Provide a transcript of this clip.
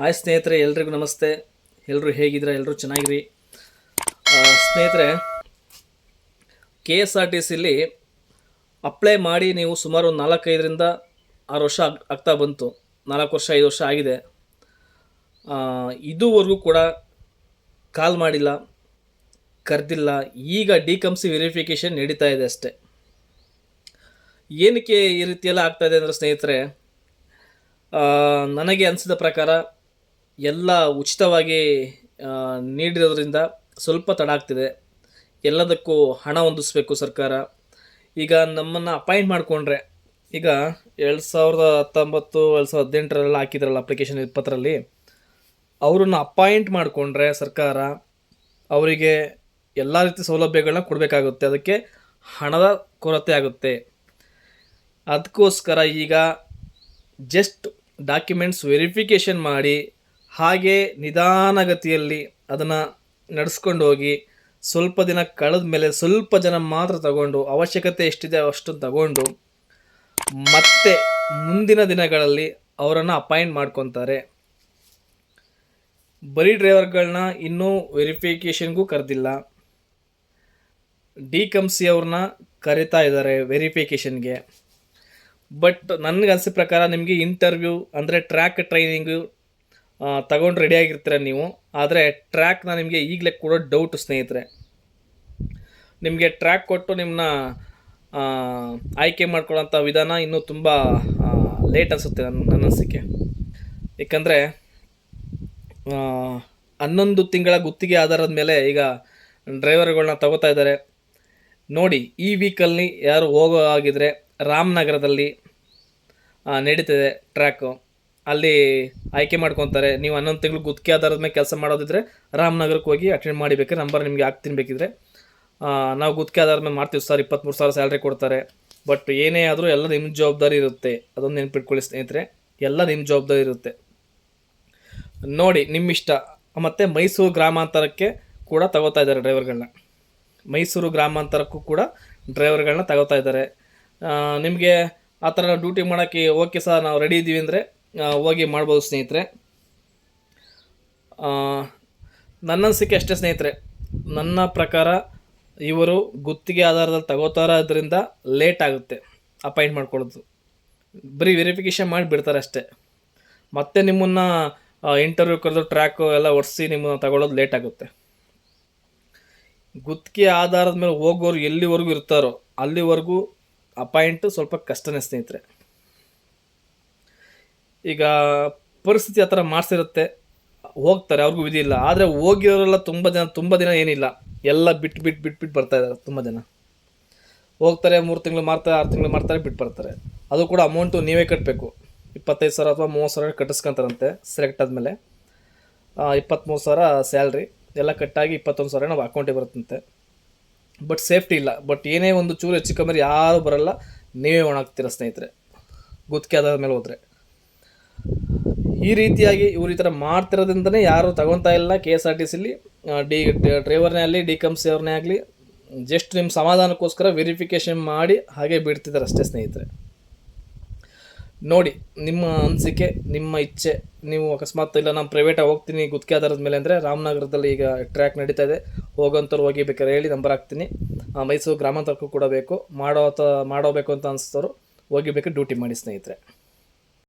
Hi ಸ್ನೇಹಿತರೆ, ಎಲ್ರಿಗೂ ನಮಸ್ತೆ. ಎಲ್ಲರೂ ಹೇಗಿದ್ದೀರಾ? ಎಲ್ಲರೂ ಚೆನ್ನಾಗಿರಿ? ಸ್ನೇಹಿತರೆ, ಕೆ ಎಸ್ ಆರ್ ಟಿ ಸಿಲಿ ಅಪ್ಲೈ ಮಾಡಿ ನೀವು ಸುಮಾರು ಒಂದು ನಾಲ್ಕೈದರಿಂದ ಆರು ವರ್ಷ ಆಗ್- ಆಗ್ತಾ ಬಂತು. ನಾಲ್ಕು ವರ್ಷ, ಐದು ವರ್ಷ ಆಗಿದೆ. ಇದುವರೆಗೂ ಕೂಡ ಕಾಲ್ ಮಾಡಿಲ್ಲ, ಕರೆದಿಲ್ಲ. ಈಗ ಡಿ ಕಮ್ಸಿ ವೆರಿಫಿಕೇಷನ್ ನಡೀತಾ ಇದೆ ಅಷ್ಟೇ. ಏನಕ್ಕೆ ಈ ರೀತಿಯೆಲ್ಲ ಆಗ್ತಾಯಿದೆ ಅಂದರೆ ಸ್ನೇಹಿತರೆ ನನಗೆ ಅನಿಸಿದ ಪ್ರಕಾರ ಎಲ್ಲ ಉಚಿತವಾಗಿ ನೀಡಿರೋದ್ರಿಂದ ಸ್ವಲ್ಪ ತಡ ಆಗ್ತಿದೆ. ಎಲ್ಲದಕ್ಕೂ ಹಣ ಹೊಂದಿಸ್ಬೇಕು ಸರ್ಕಾರ. ಈಗ ನಮ್ಮನ್ನು ಅಪಾಯಿಂಟ್ ಮಾಡಿಕೊಂಡ್ರೆ, ಈಗ ಎರಡು ಸಾವಿರದ ಹತ್ತೊಂಬತ್ತು, ಎರಡು ಸಾವಿರದ ಹದಿನೆಂಟರೆಲ್ಲ ಹಾಕಿದ್ರಲ್ಲ ಅಪ್ಲಿಕೇಶನ್ ಇಪ್ಪತ್ತರಲ್ಲಿ, ಅವರನ್ನು ಅಪಾಯಿಂಟ್ ಮಾಡಿಕೊಂಡ್ರೆ ಸರ್ಕಾರ ಅವರಿಗೆ ಎಲ್ಲ ರೀತಿ ಸೌಲಭ್ಯಗಳನ್ನ ಕೊಡಬೇಕಾಗುತ್ತೆ. ಅದಕ್ಕೆ ಹಣದ ಕೊರತೆ ಆಗುತ್ತೆ. ಅದಕ್ಕೋಸ್ಕರ ಈಗ ಜಸ್ಟ್ ಡಾಕ್ಯುಮೆಂಟ್ಸ್ ವೆರಿಫಿಕೇಷನ್ ಮಾಡಿ ಹಾಗೆ ನಿಧಾನಗತಿಯಲ್ಲಿ ಅದನ್ನು ನಡೆಸ್ಕೊಂಡು ಹೋಗಿ ಸ್ವಲ್ಪ ದಿನ ಕಳೆದ ಮೇಲೆ ಸ್ವಲ್ಪ ಜನ ಮಾತ್ರ ತಗೊಂಡು ಅವಶ್ಯಕತೆ ಎಷ್ಟಿದೆ ಅಷ್ಟು ತಗೊಂಡು ಮತ್ತೆ ಮುಂದಿನ ದಿನಗಳಲ್ಲಿ ಅವರನ್ನು ಅಪಾಯಿಂಟ್ ಮಾಡ್ಕೊತಾರೆ. ಬರೀ ಡ್ರೈವರ್ಗಳನ್ನ ಇನ್ನೂ ವೆರಿಫಿಕೇಷನ್ಗೂ ಕರೆದಿಲ್ಲ. ಡಿ ಕಂಸಿ ಅವ್ರನ್ನ ಕರಿತಾ ಇದ್ದಾರೆ ವೆರಿಫಿಕೇಷನ್ಗೆ. ಬಟ್ ನನಗೆ ಅನಿಸಿದ ಪ್ರಕಾರ ನಿಮಗೆ ಇಂಟರ್ವ್ಯೂ ಅಂದರೆ ಟ್ರ್ಯಾಕ್ ಟ್ರೈನಿಂಗು ತಗೊಂಡು ರೆಡಿಯಾಗಿರ್ತೀರ ನೀವು. ಆದರೆ ಟ್ರ್ಯಾಕ್ನ ನಿಮಗೆ ಈಗಲೇ ಕೂಡ ಡೌಟ್ ಸ್ನೇಹಿತರೆ. ನಿಮಗೆ ಟ್ರ್ಯಾಕ್ ಕೊಟ್ಟು ನಿಮ್ಮನ್ನ ಆಯ್ಕೆ ಮಾಡ್ಕೊಳ್ಳೋಂಥ ವಿಧಾನ ಇನ್ನೂ ತುಂಬ ಲೇಟ್ ಅನಿಸುತ್ತೆ ನನ್ನ ನನ್ನ ಅನಿಸಿಕೆ. ಏಕೆಂದರೆ ಹನ್ನೊಂದು ತಿಂಗಳ ಗುತ್ತಿಗೆ ಆಧಾರದ ಮೇಲೆ ಈಗ ಡ್ರೈವರ್ಗಳನ್ನ ತಗೋತಾ ಇದ್ದಾರೆ. ನೋಡಿ, ಈ ವೀಕಲ್ಲಿ ಯಾರು ಹೋಗೋ ಆಗಿದ್ರೆ ರಾಮನಗರದಲ್ಲಿ ನಡೀತಿದೆ ಟ್ರ್ಯಾಕು ಅಲ್ಲಿ ಆಯ್ಕೆ ಮಾಡ್ಕೊತಾರೆ. ನೀವು ಹನ್ನೊಂದು ತಿಂಗಳು ಗುತ್ತಿಗೆ ಆಧಾರದ ಮೇಲೆ ಕೆಲಸ ಮಾಡೋದಿದ್ರೆ ರಾಮನಗರಕ್ಕೆ ಹೋಗಿ ಅಟೆಂಡ್ ಮಾಡಬೇಕು ನಂಬರ್ ನಿಮಗೆ ಹಾಕಿ ತಿನ್ಬೇಕಿದ್ರೆ ನಾವು ಗುತ್ತಿಗೆ ಆಧಾರದ ಮೇಲೆ ಮಾಡ್ತೀವಿ ಸರ್ ಇಪ್ಪತ್ತ್ಮೂರು ಸಾವಿರ ಸ್ಯಾಲ್ರಿ ಕೊಡ್ತಾರೆ. ಬಟ್ ಏನೇ ಆದರೂ ಎಲ್ಲ ನಿಮ್ಮ ಜವಾಬ್ದಾರಿ ಇರುತ್ತೆ. ಅದೊಂದು ನೆನ್ಪಿಟ್ಕೊಳ್ಳಿ ಸ್ನೇಹಿತರೆ ಎಲ್ಲ ನಿಮ್ಮ ಜವಾಬ್ದಾರಿ ಇರುತ್ತೆ. ನೋಡಿ ನಿಮ್ಮ ಇಷ್ಟ ಮತ್ತು ಮೈಸೂರು ಗ್ರಾಮಾಂತರಕ್ಕೆ ಕೂಡ ತಗೋತಾ ಇದ್ದಾರೆ ಡ್ರೈವರ್ಗಳನ್ನ ಮೈಸೂರು ಗ್ರಾಮಾಂತರಕ್ಕೂ ಕೂಡ ಡ್ರೈವರ್ಗಳನ್ನ ತಗೋತಾ ಇದ್ದಾರೆ. ನಿಮಗೆ ಆ ಥರ ಡ್ಯೂಟಿ ಮಾಡೋಕ್ಕೆ ಓಕೆ ಸರ್, ನಾವು ರೆಡಿ ಇದ್ದೀವಿ ಅಂದರೆ ಹೋಗಿ ಮಾಡ್ಬೋದು ಸ್ನೇಹಿತರೆ. ನನ್ನ ಅನಿಸಿಕೆ ಅಷ್ಟೇ ಸ್ನೇಹಿತರೆ. ನನ್ನ ಪ್ರಕಾರ ಇವರು ಗುತ್ತಿಗೆ ಆಧಾರದಲ್ಲಿ ತಗೋತಾರ ಅದರಿಂದ ಲೇಟ್ ಆಗುತ್ತೆ. ಅಪಾಯಿಂಟ್ ಮಾಡ್ಕೊಳ್ಳೋದು. ಬರೀ ವೆರಿಫಿಕೇಷನ್ ಮಾಡಿ ಬಿಡ್ತಾರೆ ಅಷ್ಟೇ. ಮತ್ತೆ ನಿಮ್ಮನ್ನು ಇಂಟರ್ವ್ಯೂ ಕರೆದು ಟ್ರ್ಯಾಕು ಎಲ್ಲ ಒಡಿಸಿ ನಿಮ್ಮನ್ನು ತಗೊಳ್ಳೋದು ಲೇಟ್ ಆಗುತ್ತೆ. ಗುತ್ತಿಗೆ ಆಧಾರದ ಮೇಲೆ ಹೋಗೋರು ಎಲ್ಲಿವರೆಗೂ ಇರ್ತಾರೋ ಅಲ್ಲಿವರೆಗೂ ಅಪಾಯಿಂಟ್ ಸ್ವಲ್ಪ ಕಷ್ಟನೇ ಸ್ನೇಹಿತರೆ. ಈಗ ಪರಿಸ್ಥಿತಿ ಆ ಥರ ಮಾಡಿಸಿರುತ್ತೆ. ಹೋಗ್ತಾರೆ, ಅವ್ರಿಗೂ ವಿಧಿ ಇಲ್ಲ. ಆದರೆ ಹೋಗಿರೋರೆಲ್ಲ ತುಂಬ ಜನ, ತುಂಬ ದಿನ ಏನಿಲ್ಲ. ಎಲ್ಲ ಬಿಟ್ಟು ಬಿಟ್ಟು ಬಿಟ್ಟು ಬಿಟ್ಟು ಬರ್ತಾ ಇದ್ದಾರೆ ತುಂಬ ಜನ. ಹೋಗ್ತಾರೆ, ಮೂರು ತಿಂಗಳು ಮಾಡ್ತಾರೆ, ಆರು ತಿಂಗಳು ಮಾಡ್ತಾರೆ ಬಿಟ್ಟು ಬರ್ತಾರೆ. ಅದು ಕೂಡ ಅಮೌಂಟು ನೀವೇ ಕಟ್ಟಬೇಕು ಇಪ್ಪತ್ತೈದು ಸಾವಿರ ಅಥವಾ ಮೂವತ್ತು ಸಾವಿರ ಕಟ್ಟಿಸ್ಕೊಂತಾರಂತೆ ಸೆಲೆಕ್ಟ್ ಆದಮೇಲೆ. ಇಪ್ಪತ್ತ್ಮೂರು ಸಾವಿರ ಸ್ಯಾಲ್ರಿ ಎಲ್ಲ ಕಟ್ಟಾಗಿ ಇಪ್ಪತ್ತೊಂದು ಸಾವಿರ ನಾವು ಅಕೌಂಟಿಗೆ ಬರುತ್ತಂತೆ. ಬಟ್ ಸೇಫ್ಟಿ ಇಲ್ಲ. ಬಟ್ ಏನೇ ಒಂದು ಚೂರು ಹೆಚ್ಚು ಕಮ್ಮಿ ಯಾರೂ ಬರಲ್ಲ. ನೀವೇ ಒಣಾಗ್ತೀರ ಸ್ನೇಹಿತರೆ. ಗುತ್ತಿಗೆ ಆದಾದ ಮೇಲೆ ಹೋದರೆ. ಈ ರೀತಿಯಾಗಿ ಇವ್ರು ಈ ಥರ ಮಾಡ್ತಿರೋದ್ರಿಂದನೇ ಯಾರು ತಗೊತಾ ಇಲ್ಲ. ಕೆ ಎಸ್ ಆರ್ ಟಿ ಸಿಲಿ ಡಿ ಡ್ರೈವರ್ನೇ ಆಗಲಿ, ಡಿ ಕಮ್ಸಿ ಅವ್ರನ್ನೇ ಆಗಲಿ ಜಸ್ಟ್ ನಿಮ್ಮ ಸಮಾಧಾನಕ್ಕೋಸ್ಕರ ವೆರಿಫಿಕೇಷನ್ ಮಾಡಿ ಹಾಗೆ ಬಿಡ್ತಿದ್ದಾರೆ ಅಷ್ಟೇ ಸ್ನೇಹಿತರೆ. ನೋಡಿ, ನಿಮ್ಮ ಅನಿಸಿಕೆ, ನಿಮ್ಮ ಇಚ್ಛೆ, ನೀವು ಅಕಸ್ಮಾತ್ ಇಲ್ಲ ನಾನು ಪ್ರೈವೇಟಾಗಿ ಹೋಗ್ತೀನಿ ಗುತ್ತಿಗೆ ಆಧಾರದ ಮೇಲೆ ಅಂದರೆ ರಾಮನಗರದಲ್ಲಿ ಈಗ ಟ್ರ್ಯಾಕ್ ನಡೀತಾ ಇದೆ. ಹೋಗೋಂಥವ್ರು ಹೋಗಿ ಬೇಕಾದ್ರೆ ಹೇಳಿ ನಂಬರ್ ಹಾಕ್ತೀನಿ. ಮೈಸೂರು ಗ್ರಾಮಾಂತರಕ್ಕೂ ಕೂಡ ಬೇಕು. ಮಾಡೋ ಮಾಡೋಬೇಕು ಅಂತ ಅನಿಸ್ತವ್ರು ಹೋಗಿ ಬೇಕು ಡ್ಯೂಟಿ ಮಾಡಿ ಸ್ನೇಹಿತರೆ.